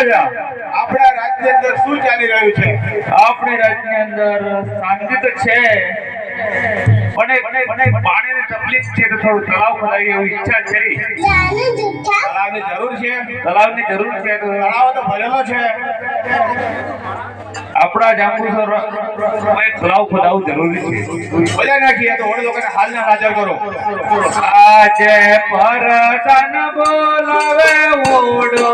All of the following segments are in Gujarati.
આપણા રાજ્યની અંદર શું ચાલી રહ્યું છે? આપણી રાજ્યની અંદર શાંતિ તો છે પણ પણ પાણીની તકલીફ છે તો થોડું તળાવ ખોલાવી એવી ઈચ્છા છે. તળાવની જરૂર છે? તળાવની જરૂર છે તળાવ તો ભરેલો છે. આપણા જાંબુસર એક તળાવ ખોદાવવું જરૂરી છે. બધા નાખીએ તો લોકોને હાલના હાજર કરો. આજે પરતન બોલાવે ઓડો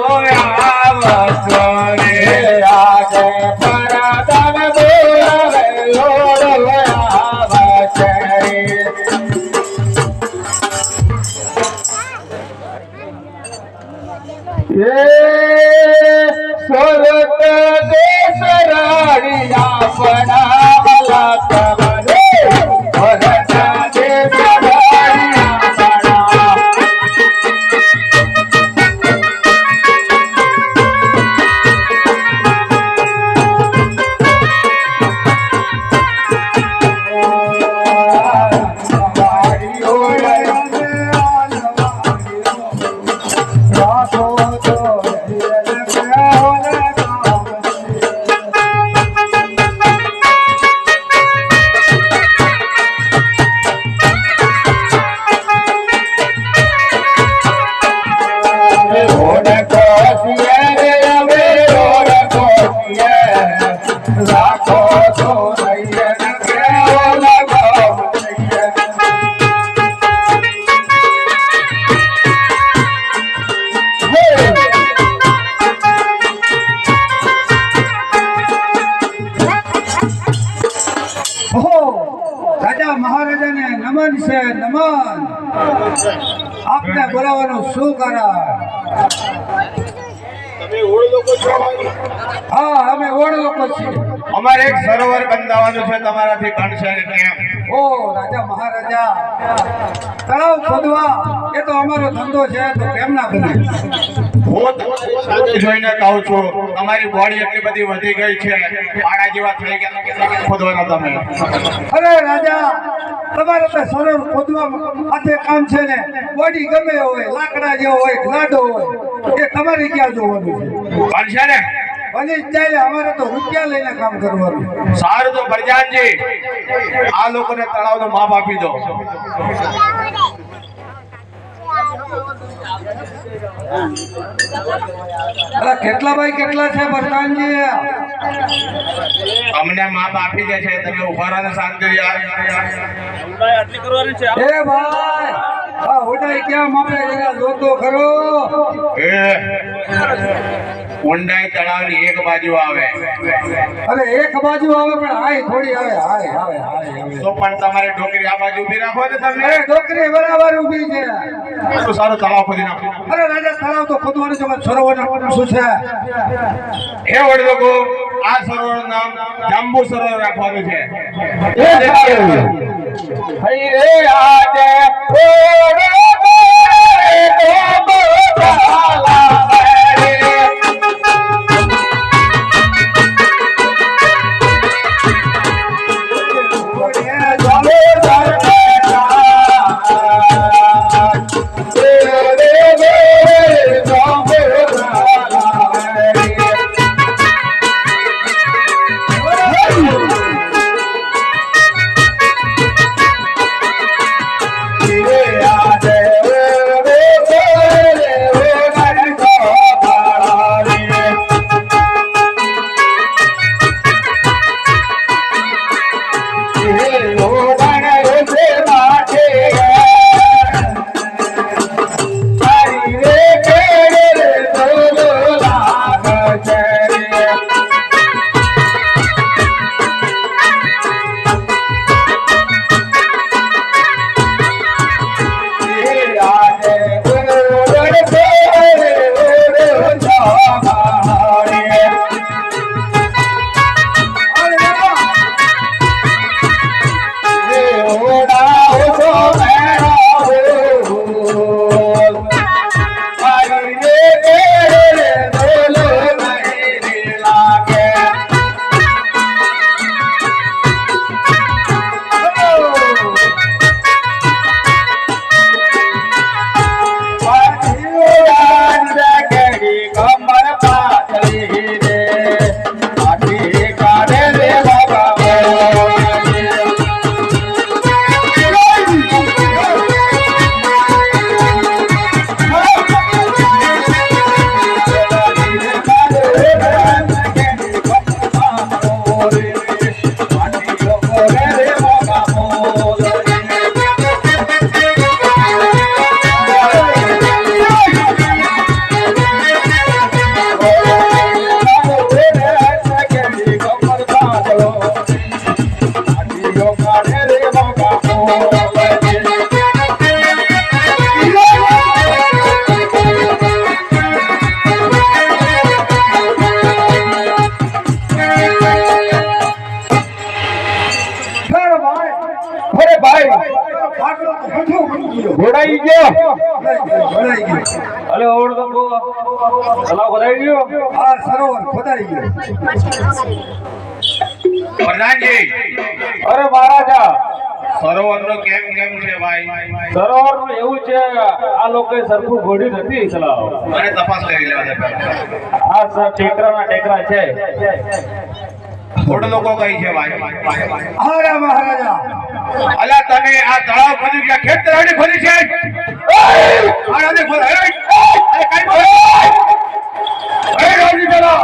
આપને બોલાવવાનું શું કારણ? લોકો હા અમે ઓળ લોકો છીએ. અમારે એક સરોવર બંધાવવાનું છે તમારાથી ગણશે ઓ રાજા મહારાજા. તળાવ ખોદવા એ તો અમારો ધંધો છે તો કેમ ના બને હું સાચું જોઈને કહું છું તમારી બોડી એટલી બધી વધી ગઈ છે પાડા જેવા થઈ ગયા ખોદવાનો તમે? અરે રાજા તમારે તો સરોવર ખોદવા હાથે કામ છે ને. બોડી ગમે હોય લાકડા જેવો હોય લાડો હોય એ તમારે ક્યાં જોવાનું છે? બનશે ને. જાય અમારે તો રૂપિયા લઈને કામ કરવાનું. સારું તો પ્રજાનજી આ લોકોને તળાવનો માપ આપી દો. અરે કેટલા ભાઈ કેટલા છે પ્રધાનજી અમને માપ આપી દે છે તમે ઊભા રહો શાંતિ એ ભાઈ આ હોટાઈ ક્યાં માપે? જોતો ખરો. એ. ઊંડાઈ તળાવની એક બાજુ આવે. અરે એક બાજુ આવે પણ હાય થોડી આવે હાય આવે હાય તો પણ તમારે ડોકરી આ બાજુ ઊભી રાખો ને તમે. ડોકરી બરાબર ઊભી છે. તો સારું તળાવ ખોદી નાખો. અરે રાજા તળાવ તો ખોદવાનું છે સરોવર શું છે? એ વડી લોકો આ સરોવર નામ જાંબુ સરોવર રાખવાનું છે. એ સારું. હઈ રે આજે ઓડો Yeah! ભાઈ. ઘોડાઈ ગયો. અરે ઓળ તો તલાવ ખોદાઈ ગયો હા સરોવર ખોદાઈ ગયો. પ્રધાનજી અરે મહારાજા. સરોવરનું કેમ કેમ છે ભાઈ સરોવરનું એવું છે આ લોકો સરખું ઘોડી નથી ચલાવ તપાસ કરી લેવા હા સર ટેકરા ના ટેકરા છે. લોકો કઈ છે ભાઈ. હારા મહારાજા. અલા તમે આ તળાવ ખોદ્યું કે ખેત તળાવની ખોદી છે. ખોદ અરે અરે કઈ બોલે અરે રાજી પેલા.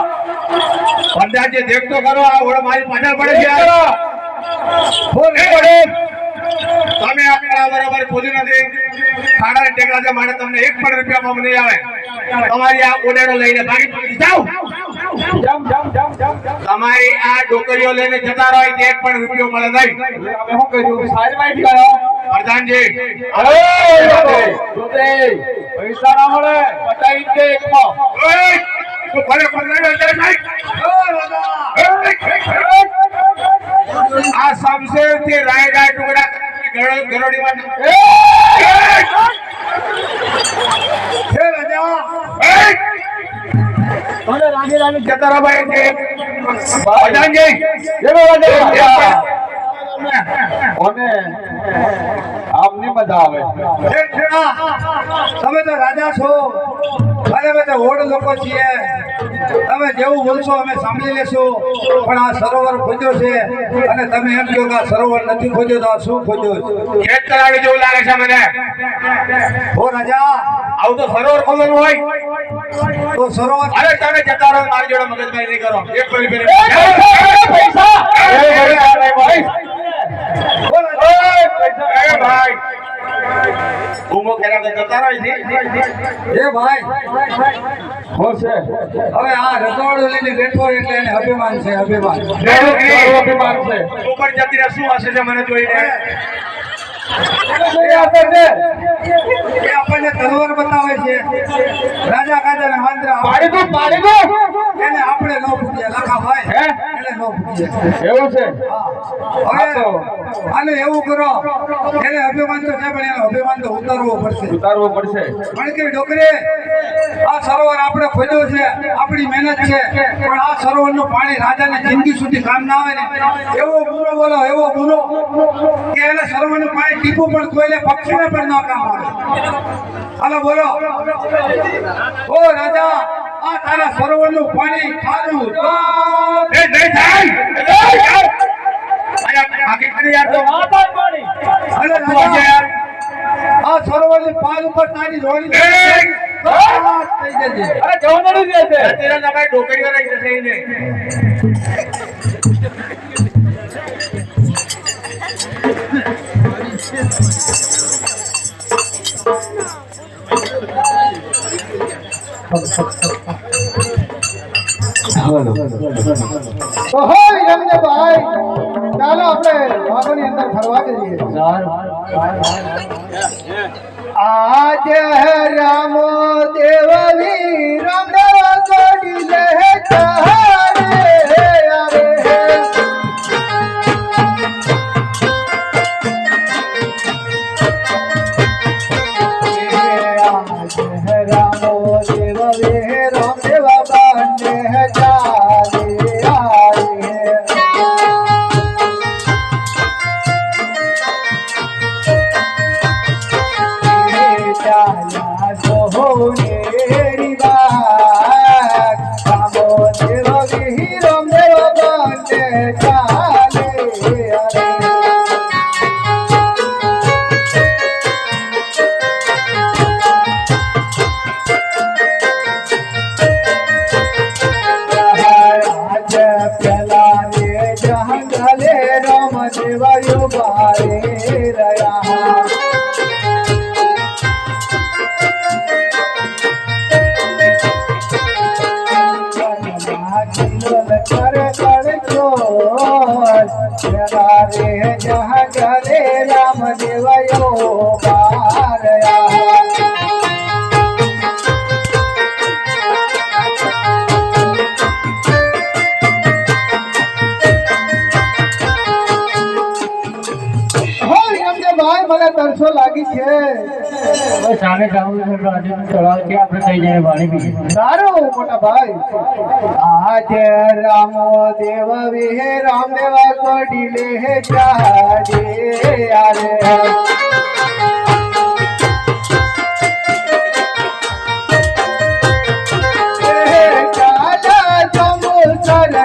પ્રધાનજી દેખ કરો આ ઓળ મારી પાછળ પડે છે. બોલ એ પડે તમે આ તળાવ બરાબર ખોદ્યું નથી. ખાડા ટેકડા છે માટે તમને એક પણ રૂપિયા નહીં આવે. તમારી આ ઓડેડો લઈને ભાગી જાઓ. તમારી આ ડોકરીઓ લઈને જતા રહો તે એક પણ રૂપિયો મળે નહીં. અમે શું કર્યું સારી માહિતી પ્રધાનજી પૈસા ના મળે પચાવી દે એકમાં ભલે ભલે અત્યારે નહીં. રાયડા ટુકડા ગરો- ગરોડીમાં હે રાજા! આમની મજા આવે. તમે તો રાજા છો. અને અમે તો ઓડ લોકો છીએ. તમે જેવું બોલશો અમે સાંભળી લેશું. પણ આ સરોવર ખોજો છે. અને તમે એમ કહો કે આ સરોવર નથી ખોજો તો આ શું ખોજો ખેત તળાવી જેવું લાગે છે મને. હો રાજા આવું તો સરોવર ખોલવાનું હોય. તો સરોવર અરે તમે જતા રહો મારી જોડે મગજમારી નહીં કરો. એક પડી પડી પૈસા એ ભાઈ. જતા રહો હવે આ રજવાડું લઈને બેઠો એટલે એને અભિમાન છે અભિમાન. અભિમાન છે. ઉપર જતી રહે શું હશે છે મને જોઈને? આપણને તલવાર બતાવે છે રાજા કાજા ને વાંદરા પાડી દો પાડી દો. એને આપણે ન પૂછીએ લખા ભાઈ ન એવું છે? એવું કરો એને અભિમાન તો છે પણ એનો અભિમાન તો ઉતારવો પડશે. ઉતારવું પડશે. પણ કે ડોકરી આ સરોવર આપણે ખોદ્યો છે આપણી મહેનત છે પણ આ સરોવરનું પાણી રાજાને જિંદગી સુધી કામ ના આવે ને. એવો બુરો બોલો એવો બુરો કે એને સરોવરનું પાણી ટીપું પણ કોઈને પક્ષીને પણ ન કામ આવે. હાલો બોલો. ઓ રાજા આ તારા સરોવરનું પાણી ખાધું. તો એ નહીં થાય. આ સરોવરની પાલ ઉપર તારી અરે જવાનું જ છે અત્યારે તમારી ડોકરીઓ રહી જશે એને. ઓહો યમને ભાઈ ચાલો આપણે વાઘોની અંદર ફરવા જઈએ આજ રામો દેવ મને લાગી છે? સામે જવું છે રાજ્યનું તળાવ છે આપણે કઈ જાય વાણી બી સારું મોટા ભાઈ. આજે રામ દેવ વિહે રામ રામદેવ કોડી લે જાજે યારે કાલા જમુ સરને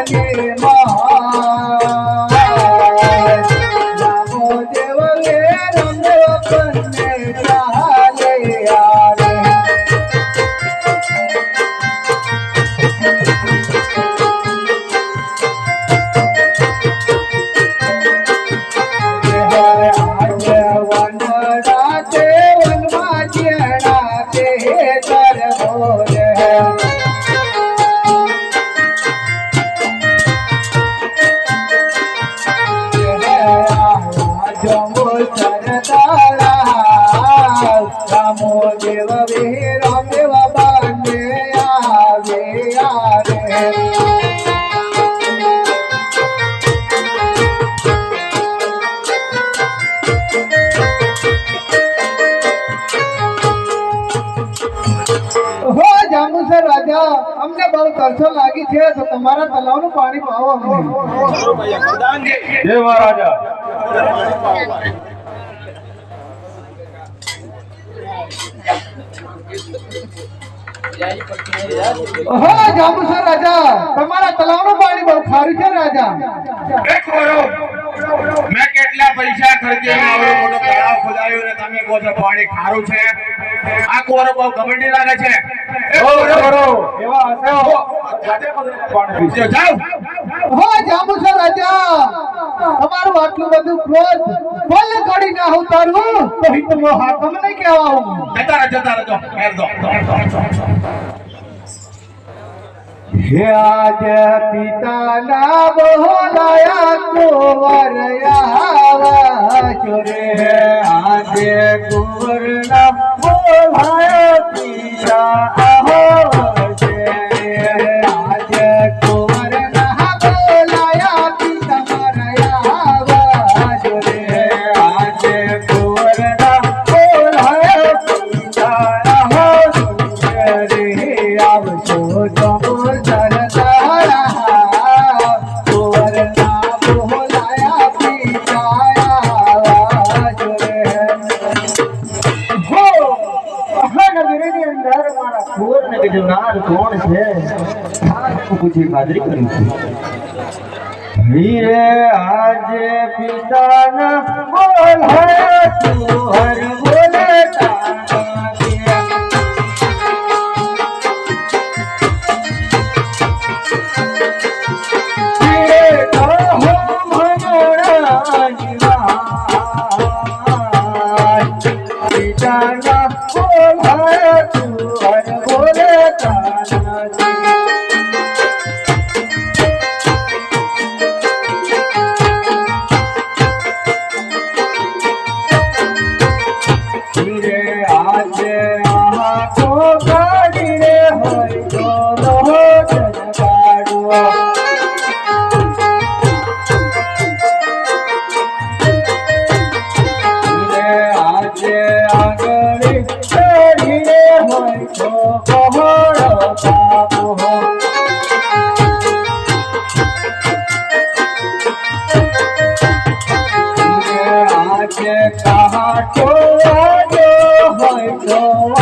તમારા તલાવનું પાણી પાવો. જય મહારાજા. રાજા તમારા તલાવનું પાણી બહુ ખારું છે રાજા. મેં કેટલા પૈસા ખર્ચીને આવડો મોટો તળાવ ખોદાયો ને તમે કહો છો પાણી ખારું છે? આ કોરો બહુ ગમંડી લાગે છે. એવા હો. પાણી. જાઓ. હો રાજા. તમારું આટલું બધું ક્રોધ ભલે કરી ના ઉતારું તો હિતમો હાથ અમને કહેવા હું જતા જતા ફેર દો. હે આજ પિતાના બોલાયા કુંવર આવા ચોરે મારા કીધું, "નાર કોણ છે?" પૂછી ખાતરી કરી છે. વીરે આજે પિતાના બોલાયા કુંવર બોલતા ગયા. હોય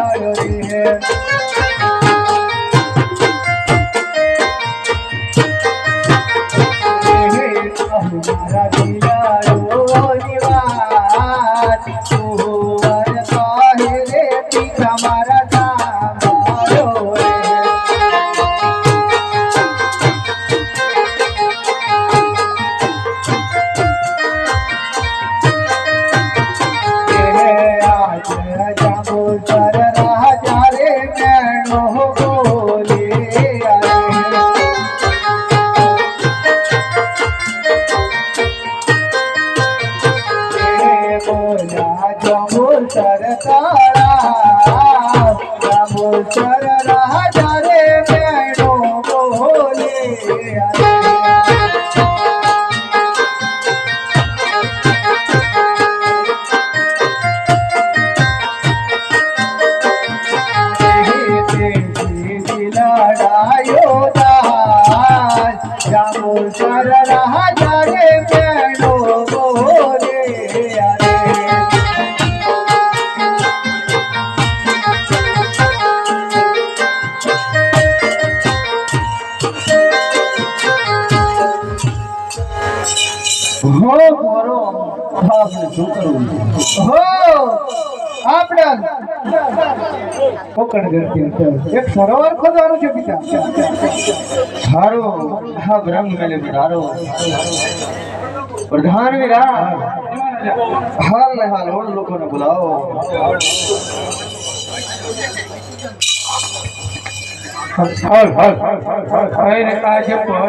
Hare જંબુસર કોકણ કરતી એક સરોવર ખોદવાનું છે પિતા. સારો હા બ્રહ્મ મેલે સારો પ્રધાન વિરા હાલ ને હાલ ઓળ લોકોને બોલાવો. હલ હલ હલ કાજ પર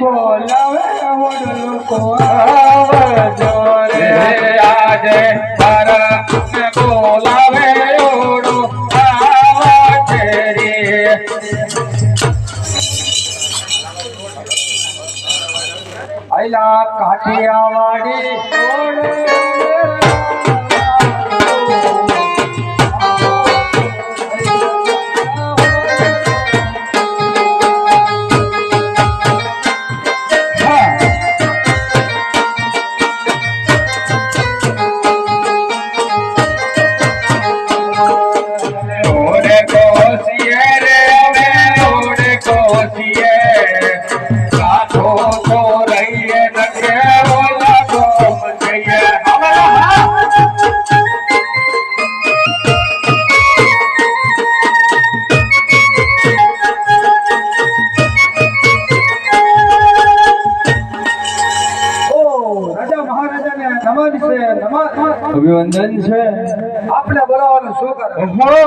બોલાવે ઓડ લોકો આવજો આજે પર બોલાવે. કાઠિયાવાડી